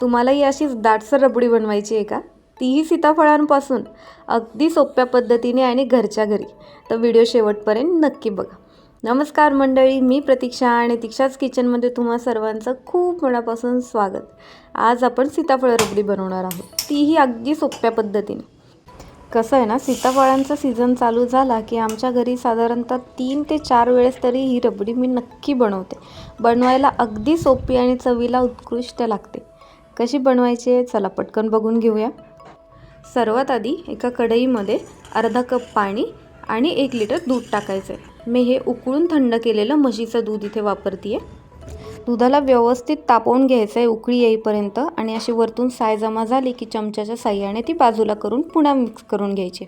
तुम्हालाही अशीच दाटसर रबडी बनवायची आहे का? तीही सीताफळांपासून. अगदी सोप्या पद्धतीने आणि घरच्या घरी. तर व्हिडिओ शेवटपर्यंत नक्की बघा. नमस्कार मंडळी मी प्रतीक्षा आणि दीक्षाच किचनमध्ये तुम्हा सर्वांचं खूप मनापासून स्वागत. आज आपण सीताफळ रबडी बनवणार आहोत. तीही अगदी सोप्या पद्धतीने. कसं आहे ना सीताफळांचा सीझन चालू झाला की आमच्या घरी साधारणतः तीन ते चार वेळेस तरी ही रबडी मी नक्की बनवते. बनवायला अगदी सोपी आणि चवीला उत्कृष्ट लागते. कशी बनवायची आहे चला पटकन बघून घेऊया. सर्वात आधी एका कढईमध्ये अर्धा कप पाणी आणि एक लिटर दूध टाकायचं आहे. मी हे उकळून थंड केलेलं म्हशीचं दूध इथे वापरते आहे दुधाला व्यवस्थित तापवून घ्यायचं आहे उकळी येईपर्यंत आणि अशी वरतून साय जमा झाली की चमच्याच्या साह्याने ती बाजूला करून पुन्हा मिक्स करून घ्यायची.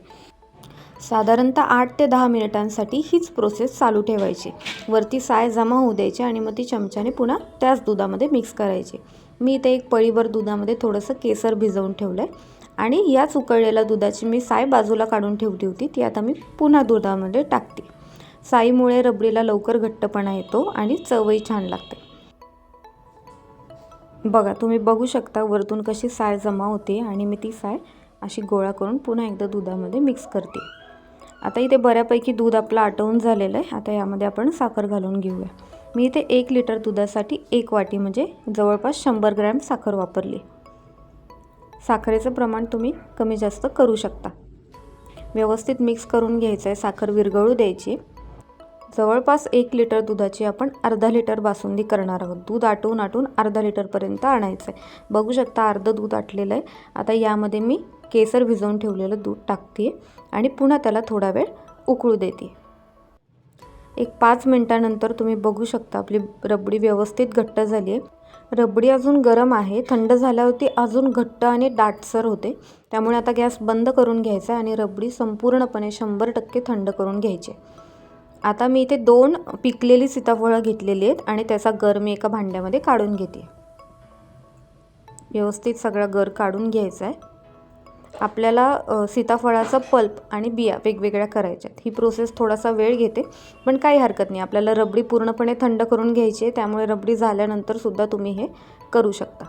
साधारणतः आठ ते दहा मिनिटांसाठी हीच प्रोसेस चालू ठेवायची. वरती साय जमा होऊ द्यायची आणि मग ती चमच्याने पुन्हा त्याच दुधामध्ये मिक्स करायची. मी इथे एक पळीभर दुधामध्ये थोडंसं केसर भिजवून ठेवलं आहे आणि याच उकळलेल्या दुधाची मी साय बाजूला काढून ठेवली होती. ती आता मी पुन्हा दुधामध्ये टाकते. साईमुळे रबडीला लवकर घट्टपणा येतो आणि चवही छान लागते. बघा तुम्ही बघू शकता वरतून कशी साय जमा होते आणि मी ती साय अशी गोळा करून पुन्हा एकदा दुधामध्ये मिक्स करते. आता इथे बऱ्यापैकी दूध आपलं आटवून झालेलं आहे. आता यामध्ये आपण साखर घालून घेऊया. मी इथे एक लिटर दुधासाठी एक वाटी म्हणजे जवळपास शंभर ग्रॅम साखर वापरली. साखरेचं प्रमाण तुम्ही कमी जास्त करू शकता. व्यवस्थित मिक्स करून घ्यायचं आहे साखर विरघळू द्यायची. जवळपास एक लिटर दुधाची आपण अर्धा लिटर बासुंदी करणार आहोत. दूध आटवून आटून अर्धा लिटरपर्यंत आणायचं आहे बघू शकता अर्धं दूध आटलेलं आहे. आता यामध्ये मी केसर भिजवून ठेवलेलं दूध टाकते आणि पुन्हा त्याला थोडा वेळ उकळू देते. एक पाच मिनटानंतर तुम्ही बघू शकता आपली रबडी व्यवस्थित घट्ट झाली आहे. रबडी अजून गरम आहे. थंड झाल्यावरती अजून घट्ट आणि दाटसर होते. त्यामुळे आता गॅस बंद करून घ्यायचा आहे आणि रबडी संपूर्णपणे शंभर टक्के थंड करून घ्यायची आता मी इथे दोन पिकलेली सीताफळं घेतलेली आहेत आणि त्याचा गर मी एका भांड्यामध्ये काढून घेते. व्यवस्थित सगळा गर काढून घ्यायचा आहे. आपल्याला सीताफळाचा पल्प आणि बिया वेगवेगळ्या करायच्या आहेत. ही प्रोसेस थोडासा वेळ घेते पण काही हरकत नाही. आपल्याला रबडी पूर्णपणे थंड करून घ्यायची आहे त्यामुळे रबडी झाल्यानंतरसुद्धा तुम्ही हे करू शकता.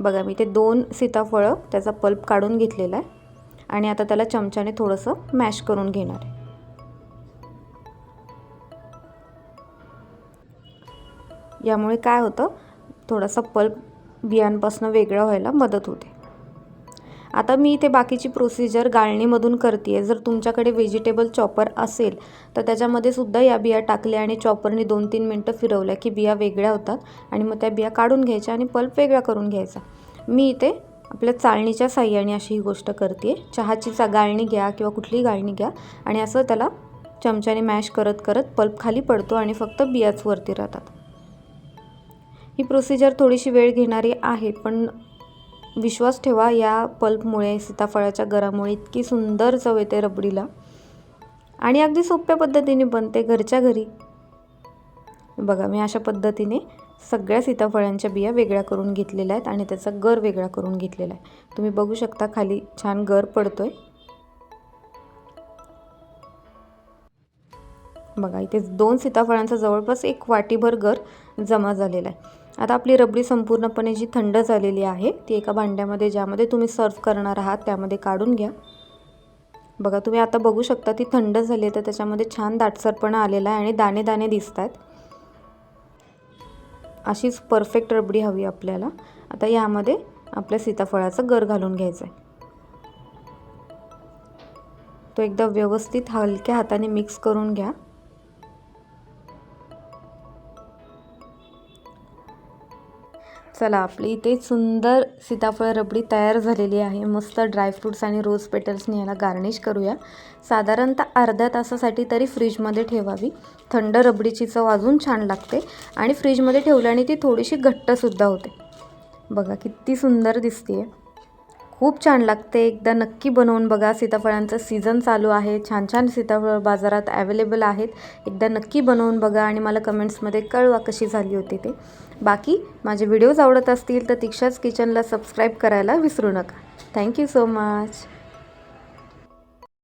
बघा मी ते दोन सीताफळं त्याचा पल्प काढून घेतलेला आहे आणि आता त्याला चमच्याने थोडंसं मॅश करून घेणार आहे. यामुळे काय होतं थोडासा पल्प बियांपासून वेगळा व्हायला मदत होते. आता मी इथे बाकीची प्रोसिजर गाळणीमधून करते आहे जर तुमच्याकडे व्हेजिटेबल चॉपर असेल तर त्याच्यामध्ये सुद्धा या बिया टाकल्या आणि चॉपरने दोन तीन मिनटं फिरवल्या की बिया वेगळ्या होतात आणि मग त्या बिया काढून घ्यायच्या आणि पल्प वेगळा करून घ्यायचा. मी इथे आपल्या चाळणीच्या साह्याने अशी ही गोष्ट करते चहाची चा गाळणी घ्या किंवा कुठलीही गाळणी घ्या आणि असं त्याला चमच्याने मॅश करत करत पल्प खाली पडतो आणि फक्त बियाच वरती राहतात. ही प्रोसिजर थोडीशी वेळ घेणारी आहे पण विश्वास ठेवा या पल्पमुळे सीताफळाच्या गरामुळे इतकी सुंदर चव येते रबडीला. आणि अगदी सोप्या पद्धतीने बनते घरच्या घरी. बघा मी अशा पद्धतीने सगळ्या सीताफळांच्या बिया वेगळ्या करून घेतलेल्या आहेत आणि त्याचा गर वेगळा करून घेतलेला आहे. तुम्ही बघू शकता खाली छान गर पडतोय. बघा इथे दोन सीताफळांचा जवळपास एक वाटीभर गर जमा झालेला आहे. आता आपली रबडी संपूर्णपणे जी थंड झालेली आहे ती एका भांड्यामध्ये ज्यामध्ये तुम्ही सर्व करणार आहात त्यामध्ये काढून घ्या. बघा तुम्ही आता बघू शकता ती थंड झाली आहे तर त्याच्यामध्ये छान दाटसरपणा आलेला आहे आणि दाणे दाणे दिसत आहेत अशीच परफेक्ट रबडी हवी आपल्याला. आता यामध्ये आपल्या सीताफळाचं गर घालून घ्यायचं आहे. तो एकदा व्यवस्थित हलक्या हाताने मिक्स करून घ्या. चला आपली इथे सुंदर सीताफळ रबडी तयार झालेली आहे. मस्त ड्रायफ्रूट्स आणि रोज पेटल्सनी याला गार्निश करूया. साधारणतः अर्ध्या तासासाठी तरी फ्रीजमध्ये ठेवावी. थंड रबडीची चव अजून छान लागते आणि फ्रीजमध्ये ठेवल्याने ती थोडीशी घट्टसुद्धा होते. बघा किती सुंदर दिसते आहे खूप छान लागते. एकदा नक्की बनवून बघा. सीताफळांचं सीझन चालू आहे. छान छान सीताफळ बाजारात ॲवेलेबल आहेत. एकदा नक्की बनवून बघा आणि मला कमेंट्समध्ये कळवा कशी झाली होती ते. बाकी माझे व्हिडिओज आवडत असतील तर दीक्षाच किचनला सबस्क्राईब करायला विसरू नका. Thank you so much